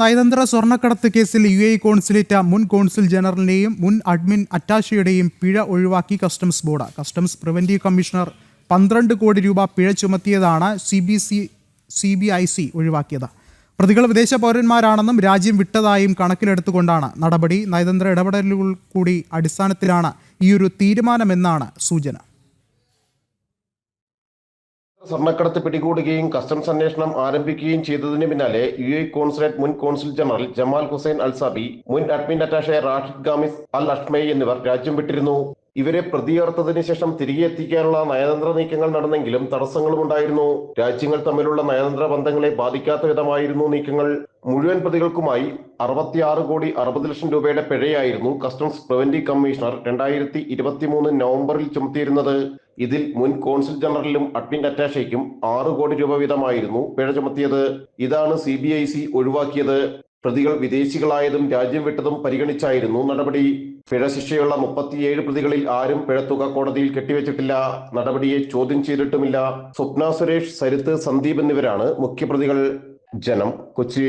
നയതന്ത്ര സ്വർണക്കടത്ത് കേസിൽ യു എ കോൺസുലേറ്റ് മുൻ കോൺസുൽ ജനറലിനെയും മുൻ അഡ്മിൻ അറ്റാഷയുടെയും പിഴ ഒഴിവാക്കി customs board. Customs preventive commissioner പന്ത്രണ്ട് കോടി രൂപ പിഴ ചുമത്തിയതാണ് C B C C B I C ഒഴിവാക്കിയത്. പ്രതികൾ വിദേശ പൗരന്മാരാണെന്നും രാജ്യം വിട്ടതായും കണക്കിലെടുത്തുകൊണ്ടാണ് നടപടി. നയതന്ത്ര ഇടപെടലുകൾ കൂടി അടിസ്ഥാനത്തിലാണ് ഈ ഒരു തീരുമാനമെന്നാണ് സൂചന. സ്വർണക്കടത്ത് പിടികൂടുകയും കസ്റ്റംസ് അന്വേഷണം ആരംഭിക്കുകയും ചെയ്തതിന് പിന്നാലെ യു എ കോൺസുലേറ്റ് മുൻ consul general Jamal Hussain Alsabi മുൻ admin attache Rashid Khamis Al Ashmai എന്നിവർ രാജ്യം വിട്ടിരുന്നു. ഇവരെ പ്രതിയേർത്തതിനു ശേഷം തിരികെ എത്തിക്കാനുള്ള നയതന്ത്ര നീക്കങ്ങൾ നടന്നെങ്കിലും തടസ്സങ്ങളും ഉണ്ടായിരുന്നു. രാജ്യങ്ങൾ തമ്മിലുള്ള നയതന്ത്ര ബന്ധങ്ങളെ ബാധിക്കാത്ത വിധമായിരുന്നു നീക്കങ്ങൾ. മുഴുവൻ പ്രതികൾക്കുമായി അറുപത്തിയാറ് കോടി അറുപത് ലക്ഷം രൂപയുടെ പിഴയായിരുന്നു കസ്റ്റംസ് പ്രിവന്റീവ് കമ്മീഷണർ രണ്ടായിരത്തി ഇരുപത്തിമൂന്ന് നവംബറിൽ ചുമത്തിയിരുന്നത്. ഇതിൽ മുൻ കോൺസുൽ ജനറലിലും അഡ്മിൻ അറ്റാഷയ്ക്കും ആറ് കോടി രൂപ വീതമായിരുന്നു പിഴ ചുമത്തിയത്. ഇതാണ് സി ബി ഐ സി ഒഴിവാക്കിയത്. പ്രതികൾ വിദേശികളായതും രാജ്യം വിട്ടതും പരിഗണിച്ചായിരുന്നു നടപടി. പിഴ ശിക്ഷയുള്ള മുപ്പത്തിയേഴ് പ്രതികളിൽ ആരും പിഴത്തുക കോടതിയിൽ കെട്ടിവെച്ചിട്ടില്ല. നടപടിയെ ചോദ്യം ചെയ്തിട്ടുമില്ല. സ്വപ്ന സുരേഷ് സരിത്ത് സന്ദീപ് എന്നിവരാണ് മുഖ്യപ്രതികൾ. ജനം കൊച്ചി.